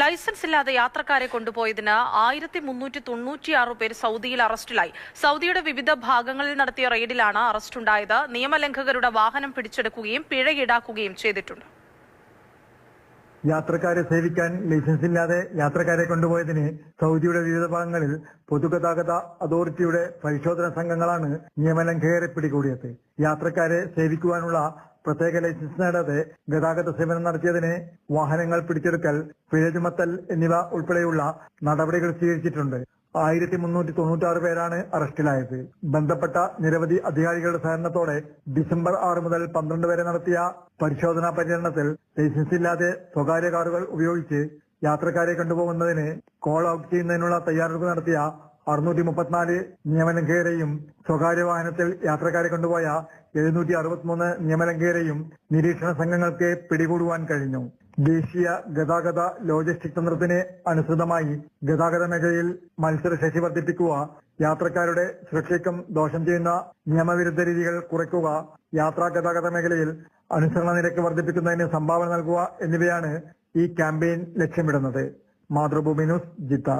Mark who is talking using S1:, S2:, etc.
S1: Licence ഇല്ലാതെ യാത്രക്കാരെ കൊണ്ടുപോയതിന് ആയിരത്തി മുന്നൂറ്റി തൊണ്ണൂറ്റിയാറ് പേർ സൗദിയിൽ അറസ്റ്റിലായി. സൗദിയുടെ വിവിധ ഭാഗങ്ങളിൽ നടത്തിയ റെയ്ഡിലാണ് അറസ്റ്റുണ്ടായത്. നിയമലംഘകരുടെ വാഹനം പിടിച്ചെടുക്കുകയും പിഴ ഈടാക്കുകയും ചെയ്തിട്ടുണ്ട്.
S2: യാത്രക്കാരെ സേവിക്കാൻ ലൈസൻസ് ഇല്ലാതെ യാത്രക്കാരെ കൊണ്ടുപോയതിന് സൗദിയുടെ വിവിധ ഭാഗങ്ങളിൽ പൊതുഗതാഗത അതോറിറ്റിയുടെ പരിശോധന സംഘങ്ങളാണ് നിയമലംഘകരെ പിടികൂടിയത്. യാത്രക്കാരെ സേവിക്കുവാനുള്ള പ്രത്യേക ലൈസൻസ് നേടാതെ ഗതാഗത സേവനം നടത്തിയതിന് വാഹനങ്ങൾ പിടിച്ചെടുക്കൽ പിഴ ചുമത്തൽ എന്നിവ ഉൾപ്പെടെയുള്ള നടപടികൾ സ്വീകരിച്ചിട്ടുണ്ട്. ആയിരത്തി മുന്നൂറ്റി തൊണ്ണൂറ്റാറ് പേരാണ് അറസ്റ്റിലായത്. ബന്ധപ്പെട്ട നിരവധി അധികാരികളുടെ സഹകരണത്തോടെ ഡിസംബർ ആറ് മുതൽ പന്ത്രണ്ട് വരെ നടത്തിയ പരിശോധനാ പര്യടനത്തിൽ ലൈസൻസ് ഇല്ലാതെ സ്വകാര്യ കാറുകൾ ഉപയോഗിച്ച് യാത്രക്കാരെ കൊണ്ടുപോകുന്നതിന് കോൾ ഔട്ട് ചെയ്യുന്നതിനുള്ള തയ്യാറെടുപ്പ് നടത്തിയ അറുന്നൂറ്റി മുപ്പത്തിനാല് നിയമലംഘകരെയും സ്വകാര്യ വാഹനത്തിൽ യാത്രക്കാരെ കൊണ്ടുപോയ എഴുന്നൂറ്റി അറുപത്തിമൂന്ന് നിയമലംഘകരെയും നിരീക്ഷണ സംഘങ്ങൾക്ക് പിടികൂടുവാൻ കഴിഞ്ഞു. ദേശീയ ഗതാഗത ലോജിസ്റ്റിക് തന്ത്രത്തിന് അനുസൃതമായി ഗതാഗത മേഖലയിൽ മത്സരശേഷി വർദ്ധിപ്പിക്കുക യാത്രക്കാരുടെ സുരക്ഷയ്ക്കും ദോഷം ചെയ്യുന്ന നിയമവിരുദ്ധ രീതികൾ കുറയ്ക്കുക യാത്രാ ഗതാഗത മേഖലയിൽ അനുസരണ നിരക്ക് വർദ്ധിപ്പിക്കുന്നതിന് സംഭാവന നൽകുക എന്നിവയാണ് ഈ ക്യാമ്പയിൻ ലക്ഷ്യമിടുന്നത്. Mathrubhumi news Jeddah.